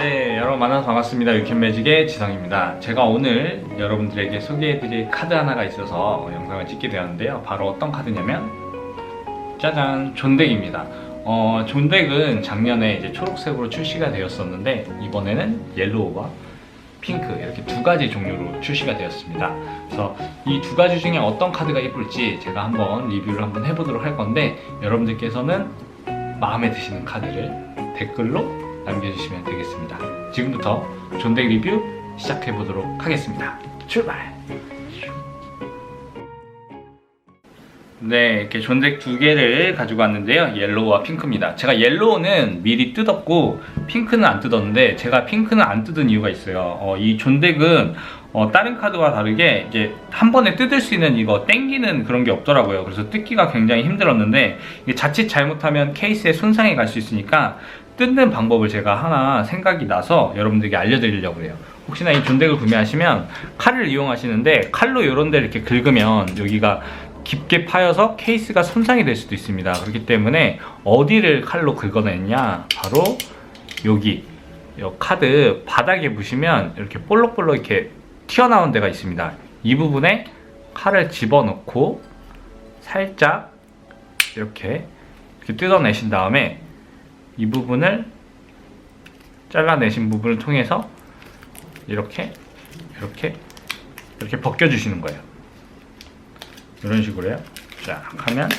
네, 여러분 만나서 반갑습니다. 유캔매직의 지성입니다. 제가 오늘 여러분들에게 소개해드릴 카드 하나가 있어서 영상을 찍게 되었는데요. 바로 어떤 카드냐면 짜잔 존덱입니다. 어, 존덱은 작년에 이제 초록색으로 출시가 되었었는데 이번에는 옐로우와 핑크 이렇게 두 가지 종류로 출시가 되었습니다. 그래서 이 두 가지 중에 어떤 카드가 예쁠지 제가 한번 리뷰를 한번 해보도록 할 건데 여러분들께서는 마음에 드시는 카드를 댓글로 남겨주시면 되겠습니다. 지금부터 존덱 리뷰 시작해 보도록 하겠습니다. 출발! 네, 이렇게 존덱 두 개를 가지고 왔는데요. 옐로우와 핑크입니다. 제가 옐로우는 미리 뜯었고 핑크는 안 뜯었는데 제가 핑크는 안 뜯은 이유가 있어요. 어, 이 존덱은 어, 다른 카드와 다르게 이제 한 번에 뜯을 수 있는 이거 땡기는 그런 게 없더라고요. 그래서 뜯기가 굉장히 힘들었는데 자칫 잘못하면 케이스에 손상이 갈 수 있으니까 뜯는 방법을 제가 하나 생각이 나서 여러분들에게 알려드리려고 해요. 혹시나 이 존덱을 구매하시면 칼을 이용하시는데 칼로 이런 데를 이렇게 긁으면 여기가 깊게 파여서 케이스가 손상이 될 수도 있습니다. 그렇기 때문에 어디를 칼로 긁어냈냐? 바로 여기 이 카드 바닥에 보시면 이렇게 볼록볼록 이렇게 튀어나온 데가 있습니다. 이 부분에 칼을 집어넣고 살짝 이렇게, 이렇게 뜯어내신 다음에 이 부분을 잘라내신 부분을 통해서 이렇게 이렇게 이렇게 벗겨주시는 거예요. 이런 식으로요. 자, 하면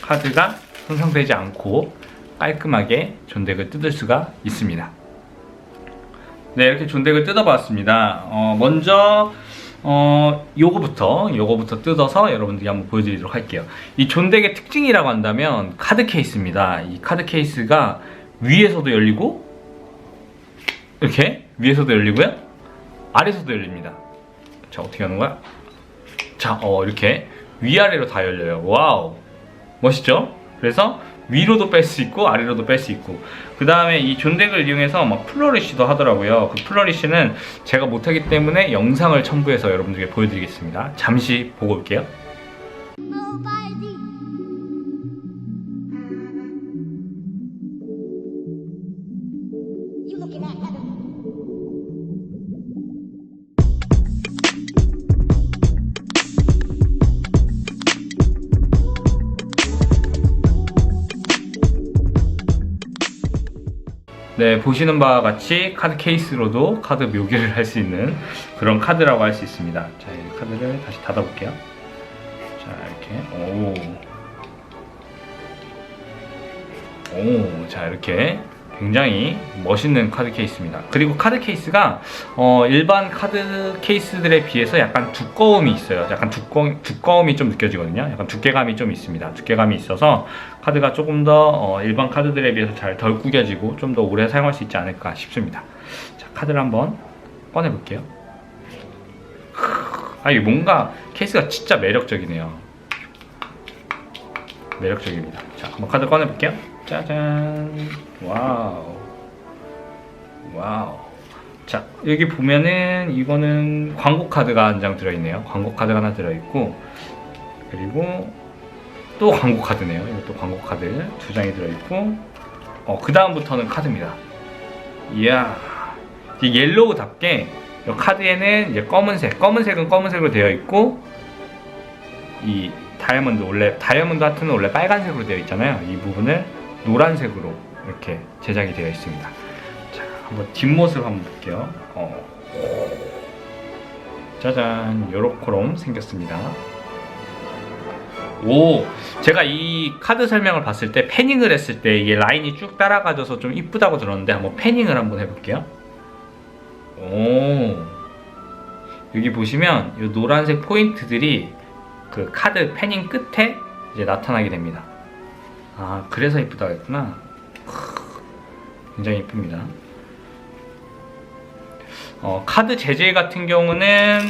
카드가 손상되지 않고 깔끔하게 존덱을 뜯을 수가 있습니다. 네, 이렇게 존덱을 뜯어봤습니다. 어, 먼저 어, 요거부터 요거부터 뜯어서 여러분들이 한번 보여드리도록 할게요. 이 존덱의 특징이라고 한다면 카드 케이스입니다. 이 카드 케이스가 위에서도 열리고 이렇게 위에서도 열리고요, 아래서도 열립니다. 자, 어떻게 하는 거야? 자, 어, 이렇게 위아래로 다 열려요. 와우. 멋있죠? 그래서 위로도 뺄 수 있고 아래로도 뺄 수 있고 그 다음에 이 존덱을 이용해서 막 플러리쉬도 하더라고요. 그 플러리쉬는 제가 못하기 때문에 영상을 첨부해서 여러분들에게 보여드리겠습니다. 잠시 보고 올게요 보시는 바와 같이 카드 케이스로도 카드 묘기를 할 수 있는 그런 카드라고 할 수 있습니다. 자, 이 카드를 다시 닫아 볼게요. 자 이렇게. 오. 오, 자 이렇게 굉장히 멋있는 카드 케이스입니다. 그리고 카드 케이스가 어, 일반 카드 케이스들에 비해서 약간 두꺼움이 있어요. 약간 두꺼, 두꺼움이 좀 느껴지거든요. 약간 두께감이 좀 있습니다. 두께감이 있어서 카드가 조금 더 어, 일반 카드들에 비해서 잘 덜 구겨지고 좀 더 오래 사용할 수 있지 않을까 싶습니다. 자, 카드를 한번 꺼내 볼게요. 아, 이게 뭔가 케이스가 진짜 매력적이네요. 매력적입니다. 자, 한번 카드 꺼내 볼게요. 짜잔. 와우. 와우. 자, 여기 보면은 이거는 광고 카드가 한 장 들어있네요. 광고 카드가 하나 들어있고, 그리고 또 광고 카드네요. 이것도 광고 카드 두 장이 들어있고, 어, 그 다음부터는 카드입니다. 이야. 이 옐로우답게 이 카드에는 이제 검은색, 검은색은 검은색으로 되어 있고, 이 다이아몬드 원래 다이아몬드 하트는 원래 빨간색으로 되어 있잖아요. 이 부분을 노란색으로 이렇게 제작이 되어 있습니다. 자, 한번 뒷모습 한번 볼게요. 어. 짜잔, 요렇게롬 생겼습니다. 오, 제가 이 카드 설명을 봤을 때 패닝을 했을 때 이게 라인이 쭉 따라가져서 좀 이쁘다고 들었는데 한번 패닝을 한번 해볼게요. 오, 여기 보시면 이 노란색 포인트들이 그 카드 패닝 끝에 이제 나타나게 됩니다. 아, 그래서 이쁘다고 했구나. 크, 굉장히 이쁩니다. 어, 카드 재질 같은 경우는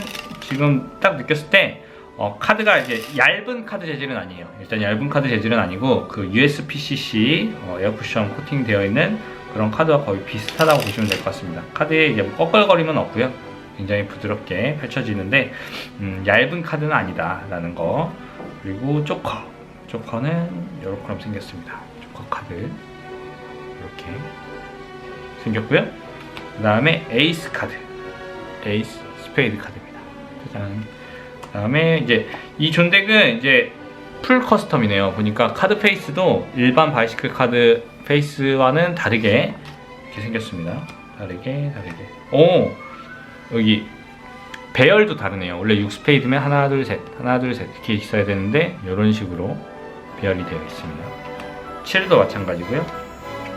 지금 딱 느꼈을 때 어, 카드가 이제 얇은 카드 재질은 아니에요. 일단 얇은 카드 재질은 아니고 그 USPCC 어, 에어쿠션 코팅 되어 있는 그런 카드와 거의 비슷하다고 보시면 될 것 같습니다. 카드에 이제 뭐 꺼끌거림은 없고요. 굉장히 부드럽게 펼쳐지는데 음, 얇은 카드는 아니다라는 거. 그리고 조커. 조커는 이렇게 생겼습니다. 조커 카드 이렇게 생겼고요. 그 다음에 에이스 카드. 에이스 스페이드 카드입니다. 짜잔. 그 다음에 이제 이 존덱은 이제 풀 커스텀이네요. 보니까 카드 페이스도 일반 바이시클 카드 페이스와는 다르게 이렇게 생겼습니다. 다르게, 다르게. 오! 여기 배열도 다르네요. 원래 6스페이드면 하나, 둘, 셋, 하나, 둘, 셋 이렇게 있어야 되는데 이런 식으로 배열이 되어 있습니다. 7도 마찬가지고요.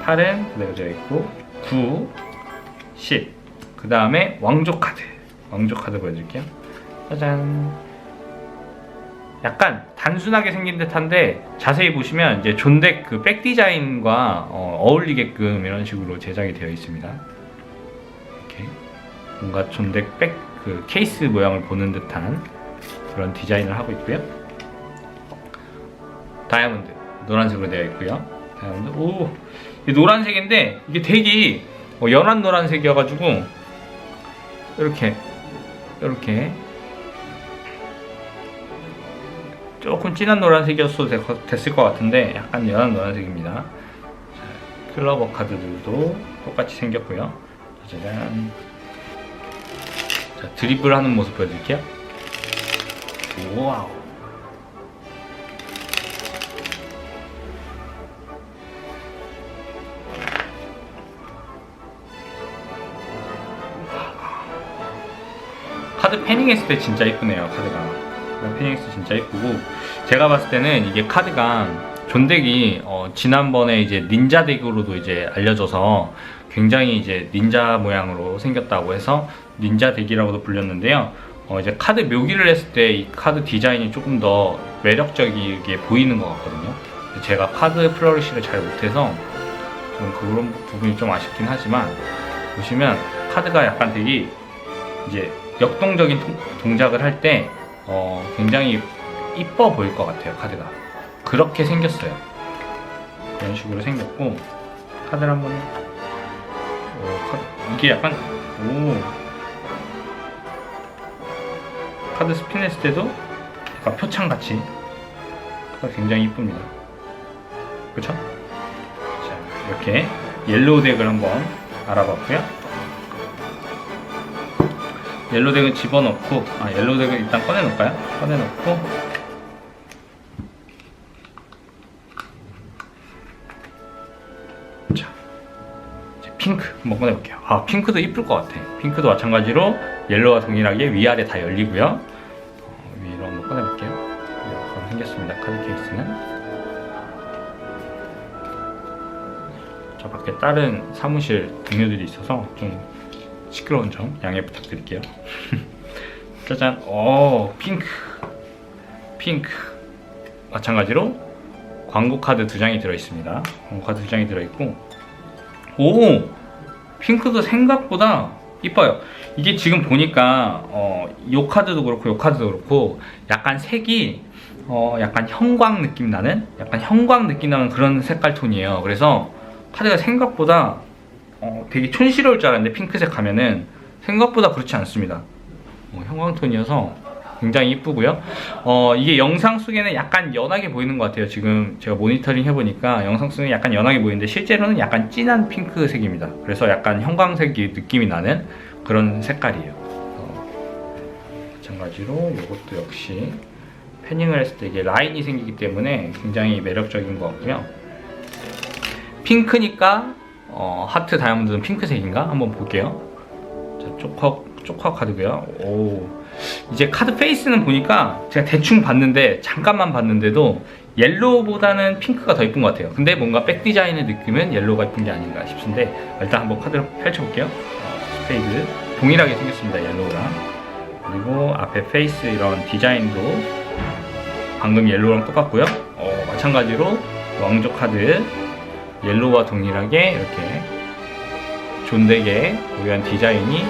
8은 그대로 되어 있고 9, 10. 그 다음에 왕족 카드. 왕족 카드 보여드릴게요. 짜잔. 약간 단순하게 생긴 듯한데 자세히 보시면 이제 존덱 그 백 디자인과 어, 어울리게끔 이런 식으로 제작이 되어 있습니다. 이렇게 뭔가 존덱 백 그 케이스 모양을 보는 듯한 그런 디자인을 하고 있고요. 다이아몬드 노란색으로 되어 있고요. 다이아몬드 오 노란색인데 이게 되게 어, 연한 노란색이어가지고 이렇게 이렇게 조금 진한 노란색이었어도 되- 됐을 것 같은데 약간 연한 노란색입니다. 자, 클러버 카드들도 똑같이 생겼고요. 짜잔. 자, 드리블 하는 모습 보여드릴게요. 와우. 패닝했을 때 진짜 이쁘네요 카드가. 패닝했을 때 진짜 이쁘고 제가 봤을 때는 이게 카드가 존덱이 어, 지난번에 이제 닌자 덱으로도 이제 알려져서 굉장히 이제 닌자 모양으로 생겼다고 해서 닌자 덱이라고도 불렸는데요. 어, 이제 카드 묘기를 했을 때 이 카드 디자인이 조금 더 매력적이게 보이는 것 같거든요. 제가 카드 플러리시를 잘 못해서 좀 그런 부분이 좀 아쉽긴 하지만 보시면 카드가 약간 되게 이제 역동적인 동- 동작을 할 때 어, 굉장히 이뻐 보일 것 같아요 카드가. 그렇게 생겼어요. 이런 식으로 생겼고 카드를 한번 오, 카드, 이게 약간 오. 카드 스핀했을 때도 약간 표창같이. 굉장히 이쁩니다. 그쵸? 자 이렇게 옐로우 덱을 한번 알아봤고요 옐로우 덱은 집어넣고 아 옐로우 덱을 일단 꺼내놓을까요? 꺼내놓고. 자 이제 핑크 한번 꺼내볼게요. 아 핑크도 이쁠 것 같아. 핑크도 마찬가지로 옐로우와 동일하게 위아래 다 열리고요. 어, 위로 한번 꺼내볼게요. 이렇게 생겼습니다. 카드 케이스는. 저 밖에 다른 사무실 동료들이 있어서 좀 시끄러운 점 양해 부탁드릴게요. 짜잔, 오 핑크, 핑크. 마찬가지로 광고 카드 두 장이 들어 있습니다. 광고 카드 두 장이 들어 있고, 오 핑크도 생각보다 이뻐요. 이게 지금 보니까 어, 요 카드도 그렇고 요 카드도 그렇고 약간 색이 어, 약간 형광 느낌 나는 약간 형광 느낌 나는 그런 색깔 톤이에요. 그래서 카드가 생각보다 어, 되게 촌스러울 줄 알았는데 핑크색 하면은 생각보다 그렇지 않습니다. 어, 형광톤이어서 굉장히 이쁘고요. 어, 이게 영상 속에는 약간 연하게 보이는 것 같아요. 지금 제가 모니터링 해보니까 영상 속에 약간 연하게 보이는데 실제로는 약간 진한 핑크색입니다. 그래서 약간 형광색이 느낌이 나는 그런 색깔이에요. 어, 마찬가지로 이것도 역시 패닝을 했을 때 이게 라인이 생기기 때문에 굉장히 매력적인 것 같고요. 핑크니까 어, 하트 다이아몬드는 핑크색인가? 한번 볼게요. 자, 쪼커, 쪼커 카드고요. 오. 이제 카드 페이스는 보니까 제가 대충 봤는데, 잠깐만 봤는데도 옐로우보다는 핑크가 더 이쁜 것 같아요. 근데 뭔가 백 디자인의 느낌은 옐로우가 이쁜 게 아닌가 싶은데, 일단 한번 카드를 펼쳐볼게요. 어, 스페이드. 동일하게 생겼습니다, 옐로우랑. 그리고 앞에 페이스 이런 디자인도 방금 옐로우랑 똑같고요. 어, 마찬가지로 왕족 카드 옐로우와 동일하게 이렇게 존덱의 고유한 디자인이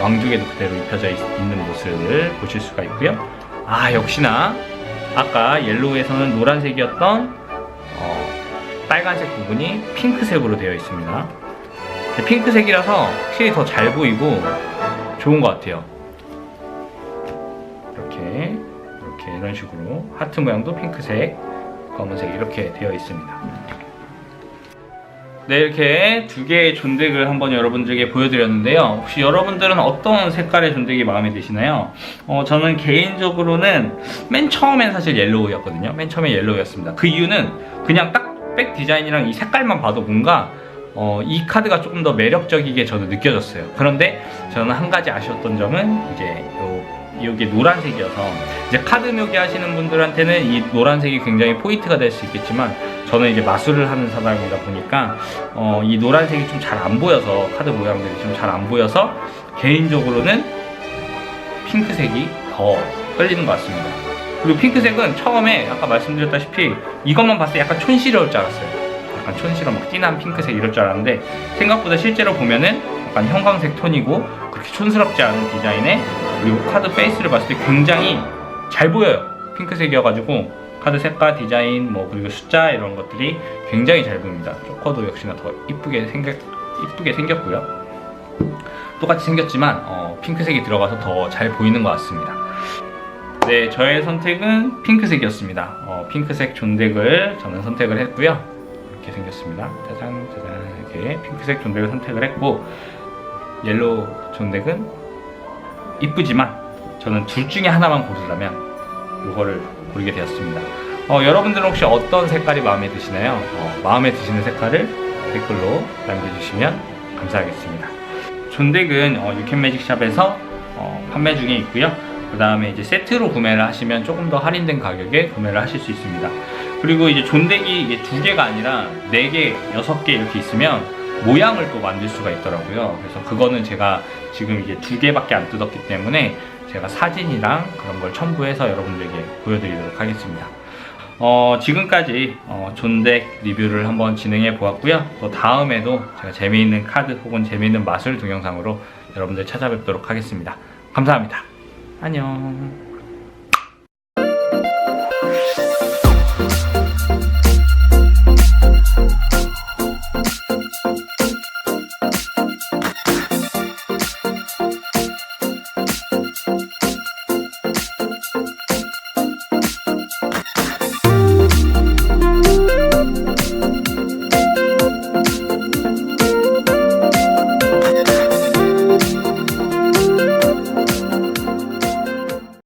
왕족에도 그대로 입혀져 있, 는 모습을 보실 수가 있고요. 아 역시나 아까 옐로우에서는 노란색이었던 어, 빨간색 부분이 핑크색으로 되어 있습니다. 핑크색이라서 확실히 더 잘 보이고 좋은 것 같아요. 이렇게 이렇게 이런 식으로 하트 모양도 핑크색, 검은색 이렇게 되어 있습니다. 네, 이렇게 두 개의 존덱을 한번 여러분들에게 보여드렸는데요. 혹시 여러분들은 어떤 색깔의 존덱이 마음에 드시나요? 어, 저는 개인적으로는 맨 처음엔 사실 옐로우였거든요. 맨 처음에 옐로우였습니다. 그 이유는 그냥 딱 백 디자인이랑 이 색깔만 봐도 뭔가 어, 이 카드가 조금 더 매력적이게 저도 느껴졌어요. 그런데 저는 한 가지 아쉬웠던 점은 이제 요, 이게 노란색이어서 이제 카드 묘기 하시는 분들한테는 이 노란색이 굉장히 포인트가 될 수 있겠지만 저는 이제 마술을 하는 사람이다 보니까 어, 이 노란색이 좀 잘 안 보여서 카드 모양들이 좀 잘 안 보여서 개인적으로는 핑크색이 더 끌리는 것 같습니다. 그리고 핑크색은 처음에 아까 말씀드렸다시피 이것만 봤을 때 약간 촌스러울 줄 알았어요. 약간 촌스러 막 진한 핑크색 이럴 줄 알았는데 생각보다 실제로 보면은 약간 형광색 톤이고 그렇게 촌스럽지 않은 디자인에 그리고 카드 페이스를 봤을 때 굉장히 잘 보여요. 핑크색이어가지고 카드 색깔, 디자인, 뭐 그리고 숫자 이런 것들이 굉장히 잘 보입니다. 조커도 역시나 더 이쁘게 생겼 이쁘게 생겼고요. 똑같이 생겼지만 어, 핑크색이 들어가서 더 잘 보이는 것 같습니다. 네, 저의 선택은 핑크색이었습니다. 어, 핑크색 존덱을 저는 선택을 했고요. 이렇게 생겼습니다. 짜잔, 짜잔 이렇게 핑크색 존덱을 선택을 했고 옐로우 존덱은 이쁘지만 저는 둘 중에 하나만 고르라면 이거를 고르게 되었습니다. 어, 여러분들은 혹시 어떤 색깔이 마음에 드시나요? 어, 마음에 드시는 색깔을 댓글로 남겨주시면 감사하겠습니다. 존덱은 어, 유캔매직샵에서 어, 판매 중에 있고요. 그 다음에 이제 세트로 구매를 하시면 조금 더 할인된 가격에 구매를 하실 수 있습니다. 그리고 이제 존덱이 이게 두 개가 아니라 네 개, 여섯 개 이렇게 있으면 모양을 또 만들 수가 있더라고요. 그래서 그거는 제가 지금 이게 두 개밖에 안 뜯었기 때문에 제가 사진이랑 그런 걸 첨부해서 여러분들에게 보여드리도록 하겠습니다. 어, 지금까지 어, 존덱 리뷰를 한번 진행해 보았고요. 또 다음에도 제가 재미있는 카드 혹은 재미있는 마술 동영상으로 여러분들 찾아뵙도록 하겠습니다. 감사합니다. 안녕.